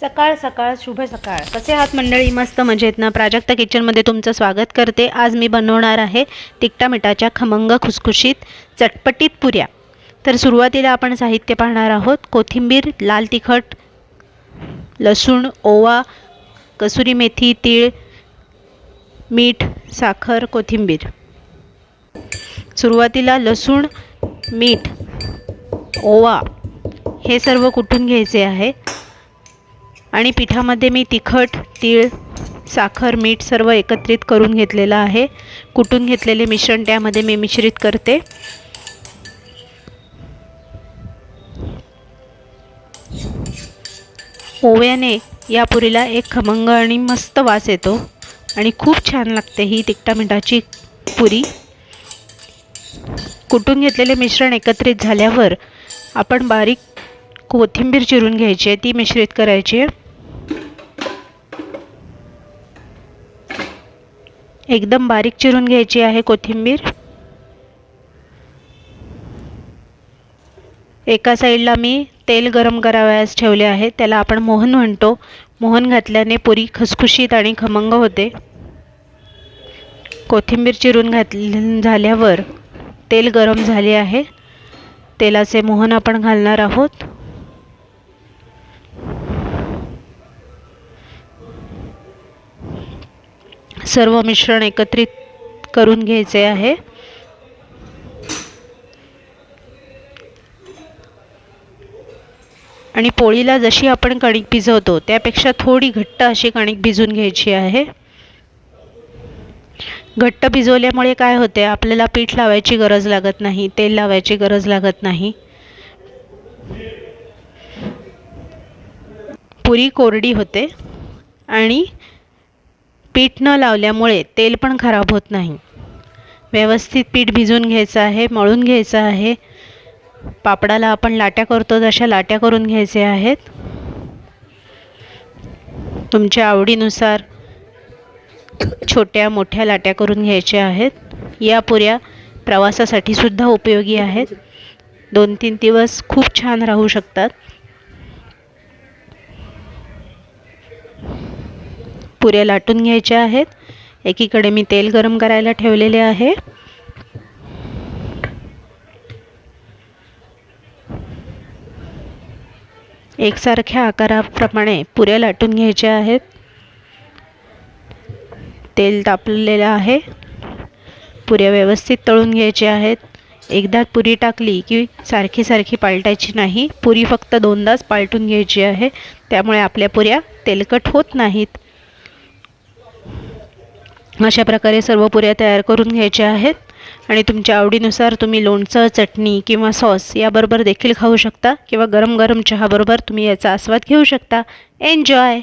सकाळ सकाळ शुभ सकाळ. कसे आहात मंडळी? मस्त मजेत ना? प्राजक्ता किचनमध्ये तुमचं स्वागत करते. आज मी बनवणार आहे तिकटा मिठाच्या खमंग खुसखुशीत चटपटीत पुऱ्या. तर सुरुवातीला आपण साहित्य पाहणार आहोत. कोथिंबीर लाल तिखट लसूण ओवा कसुरी मेथी तीळ मीठ साखर कोथिंबीर. सुरुवातीला लसूण मीठ ओवा हे सर्व कुठून घ्यायचे आहे? आणि पिठामध्ये मी तिखट तीळ साखर मीठ सर्व एकत्रित करून घेतलेलं आहे. कुटून घेतलेले मिश्रण त्यामध्ये मी मिश्रित करते. ओव्याने या पुरीला एक खमंग आणि मस्त वास येतो आणि खूप छान लागते ही तिखटा मिठाची पुरी. कुटून घेतलेले मिश्रण एकत्रित झाल्यावर आपण बारीक कोथिंबीर चिरून घ्यायची आहे ती मिश्रित करायची आहे. एकदम बारीक चिरून घ्यायची आहे कोथिंबीर. एका साईडला मी तेल गरम करावयास ठेवले आहे त्याला आपण मोहन म्हणतो. मोहन घातल्याने पुरी खसखुशीत आणि खमंग होते. कोथिंबीर चिरून घात झाल्यावर तेल गरम झाले आहे. तेलाचे मोहन आपण घालणार आहोत. सर्व मिश्रण एकत्रित करून घ्यायचे आहे. आणि पोळीला जशी आपण कणिक भिजवतो त्यापेक्षा थोडी घट्ट अशी कणिक भिजवून घ्यायची आहे. घट्ट भिजवल्यामुळे काय होते आपल्याला पीठ लावायची गरज लागत नाही तेल लावायची गरज लागत नाही. पुरी कोरडी होते आणि पीठ न लावल्यामुळे तेल पण खराब होत नाही. व्यवस्थित पीठ भिजून घ्यायचं आहे मळून घ्यायचं आहे. पापडाला आपण लाट्या करतो तशा लाट्या करून घ्यायचे आहेत. तुमच्या आवडीनुसार छोट्या मोठ्या लाट्या करून घ्यायच्या आहेत. या पुऱ्या प्रवासासाठी सुद्धा उपयोगी आहेत. दोन तीन दिवस खूप छान राहू शकतात. पुऱ्या लाटून घ्यायच्या आहेत. एकीकडे मी तेल गरम करायला ठेवलेले आहे. एकसारख्या आकाराप्रमाणे पुऱ्या लाटून घ्यायच्या आहेत. तेल तापलेलं आहे. पुऱ्या व्यवस्थित तळून घ्यायच्या आहेत. एकदा पुरी टाकली की सारखी सारखी पालटायची नाही. पुरी फक्त दोनदाच पालटून घ्यायची आहे. त्यामुळे आपल्या पुऱ्या तेलकट होत नाहीत. अशा प्रकारे सर्व पुऱ्या तयार करून घ्यायच्या आहेत. आणि तुमच्या आवडीनुसार तुम्ही लोणचं चटणी किंवा सॉस याबरोबर देखील खाऊ शकता किंवा गरम गरम चहाबरोबर तुम्ही याचा आस्वाद घेऊ शकता. एन्जॉय